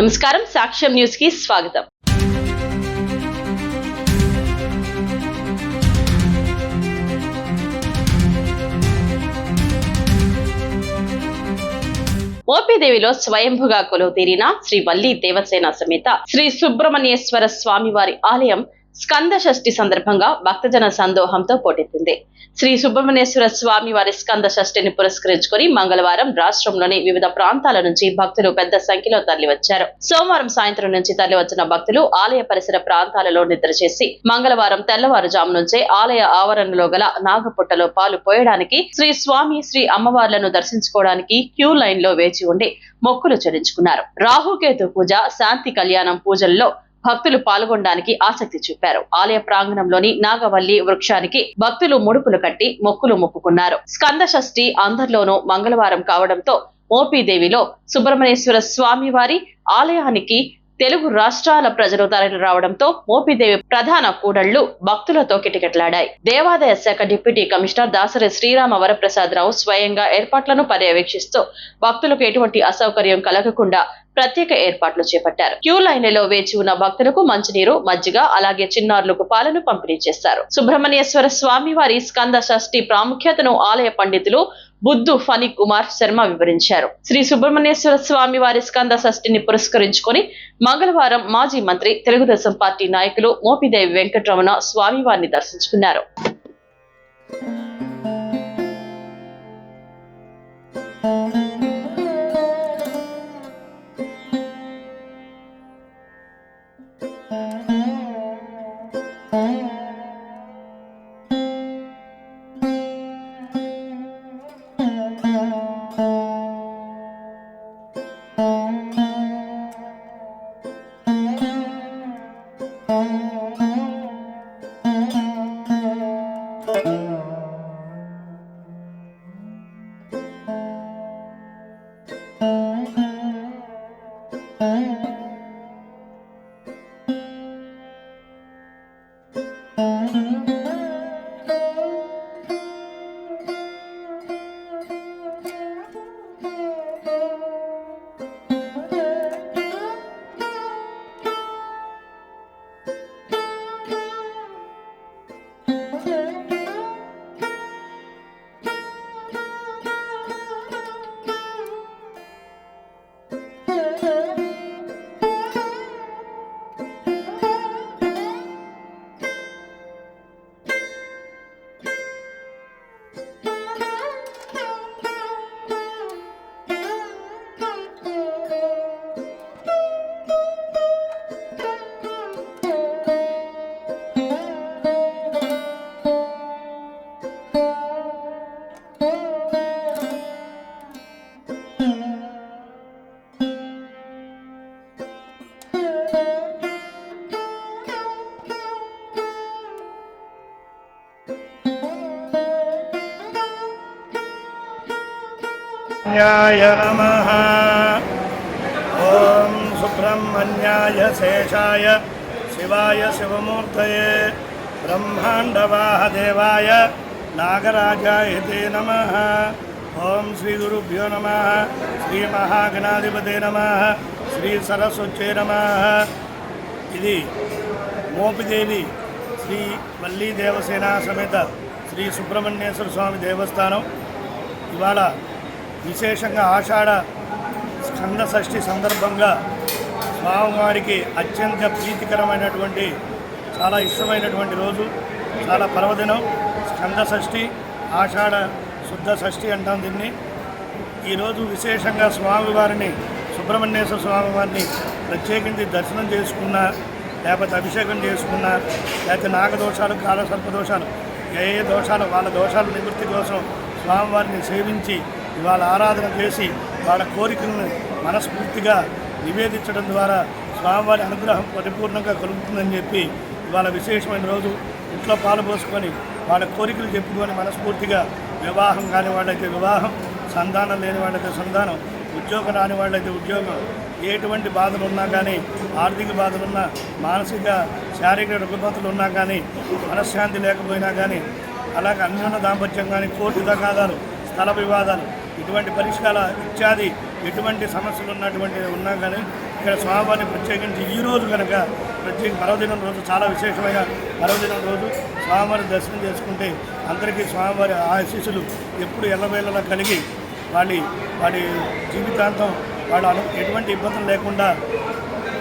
నమస్కారం సాక్ష్యం న్యూస్కి స్వాగతం. మోపిదేవిలో స్వయంభుగా కొలువు తీరిన శ్రీ వల్లి దేవసేన సమేత శ్రీ సుబ్రహ్మణ్యేశ్వర స్వామి వారి ఆలయం స్కంద షష్ఠి సందర్భంగా భక్తజన సందోహంతో పోటెత్తింది. శ్రీ సుబ్రహ్మణ్యేశ్వర స్వామి వారి స్కంద షష్ఠిని పురస్కరించుకొని మంగళవారం రాష్ట్రంలోని వివిధ ప్రాంతాల నుంచి భక్తులు పెద్ద సంఖ్యలో తరలివచ్చారు. సోమవారం సాయంత్రం నుంచి తరలివచ్చిన భక్తులు ఆలయ పరిసర ప్రాంతాలలో నిద్ర చేసి మంగళవారం తెల్లవారుజాము నుంచే ఆలయ ఆవరణలో గల నాగపుట్టలో పాలు పోయడానికి శ్రీ స్వామి శ్రీ అమ్మవార్లను దర్శించుకోవడానికి క్యూ లైన్లో వేచి ఉండి మొక్కులు చెల్లించుకున్నారు. రాహుకేతు పూజ శాంతి కళ్యాణం పూజల్లో భక్తులు పాల్గొనడానికి ఆసక్తి చూపారు. ఆలయ ప్రాంగణంలోని నాగవల్లి వృక్షానికి భక్తులు ముడుపులు కట్టి మొక్కులు మొక్కుకున్నారు. స్కంద షష్ఠి అందరిలోనూ మంగళవారం కావడంతో మోపీదేవిలో సుబ్రహ్మణ్యేశ్వర స్వామి వారి ఆలయానికి తెలుగు రాష్ట్రాల ప్రజలు తరలి రావడంతో మోపిదేవి ప్రధాన కూడళ్ళు భక్తులతో కిటకిటలాడాయి. దేవాదాయ శాఖ డిప్యూటీ కమిషనర్ దాసరి శ్రీరామ వరప్రసాదరావు స్వయంగా ఏర్పాట్లను పర్యవేక్షిస్తూ భక్తులకు ఎటువంటి అసౌకర్యం కలగకుండా ప్రత్యేక ఏర్పాట్లు చేపట్టారు. క్యూ లైన్లలో వేచి ఉన్న భక్తులకు మంచినీరు మజ్జిగ అలాగే చిన్నారులకు పాలను పంపిణీ చేశారు. సుబ్రహ్మణ్యేశ్వర స్వామి వారి స్కంద షష్ఠి ప్రాముఖ్యతను ఆలయ పండితులు బుద్ధు ఫణి కుమార్ శర్మ వివరించారు. శ్రీ సుబ్రహ్మణ్యేశ్వర స్వామి వారి స్కంద షష్ఠిని పురస్కరించుకొని మంగళవారం మాజీ మంత్రి తెలుగుదేశం పార్టీ నాయకులు మోపిదేవి వెంకటరమణ స్వామివారిని దర్శించుకున్నారు. न्याय नमः ॐ सुब्रह्मण्याय शेषाय शिवाय शिवमूर्तये ब्रह्माण्डवाहदेवाय नागराजाय ते नमः ॐ श्रीगुरुभ्यो नमः श्रीमहागणाधिपते नमः श्रीसरस्वत्यै नमः ఇది మోపిదేవి శ్రీ వల్లీ దేవసేన సమేత శ్రీ సుబ్రహ్మణ్యేశ్వర స్వామి దేవస్థానం ఇవాళ విశేషంగా ఆషాఢ స్కంద షష్ఠి సందర్భంగా స్వామివారికి అత్యంత ప్రీతికరమైనటువంటి చాలా ఇష్టమైనటువంటి రోజు చాలా పర్వదినం స్కంద షష్ఠి ఆషాఢ శుద్ధ షష్ఠి అంటాం దీన్ని. ఈరోజు విశేషంగా స్వామివారిని సుబ్రహ్మణ్యేశ్వర స్వామివారిని ప్రత్యేకించి దర్శనం చేసుకున్నా లేకపోతే అభిషేకం చేసుకున్నా లేకపోతే నాగదోషాలు కాలసర్ప దోషాలు ఏ ఏ దోషాలు వాళ్ళ దోషాల నివృత్తి కోసం స్వామివారిని సేవించి ఇవాళ ఆరాధన చేసి వాళ్ళ కోరికలను మనస్ఫూర్తిగా నివేదించడం ద్వారా స్వామివారి అనుగ్రహం పరిపూర్ణంగా కలుగుతుందని చెప్పి ఇవాళ విశేషమైన రోజు ఇంట్లో పాలు పోసుకొని వాళ్ళ కోరికలు చెప్పుకొని మనస్ఫూర్తిగా వివాహం కాని వాళ్ళైతే వివాహం సంతానం లేని వాళ్ళైతే సంతానం ఉద్యోగం రాని వాళ్ళైతే ఉద్యోగం ఎటువంటి బాధలు ఉన్నా కానీ ఆర్థిక బాధలు ఉన్నా మానసిక శారీరక రుగ్మతలు ఉన్నా కానీ మనశ్శాంతి లేకపోయినా కానీ అలాగే అన్యోన్య దాంపత్యం కానీ కోర్టు తగాదాలు స్థల వివాదాలు ఇటువంటి పరిష్కార ఇత్యాది ఎటువంటి సమస్యలు ఉన్నటువంటి ఉన్నా కానీ ఇక్కడ స్వామివారిని ప్రత్యేకించి ఈ రోజు కనుక ప్రత్యేక పర్వదినం రోజు చాలా విశేషమైన పర్వదినం రోజు స్వామివారి దర్శనం చేసుకుంటే అందరికీ స్వామివారి ఆశీస్సులు ఎప్పుడు ఎల్లవేళలా కలిగి వాడి వాడి జీవితాంతం వాళ్ళ ఎటువంటి ఇబ్బందులు లేకుండా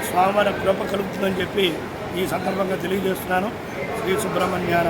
స్వామివారి కృప కలుగుతుందని చెప్పి ఈ సందర్భంగా తెలియజేస్తున్నాను. శ్రీ సుబ్రహ్మణ్యాన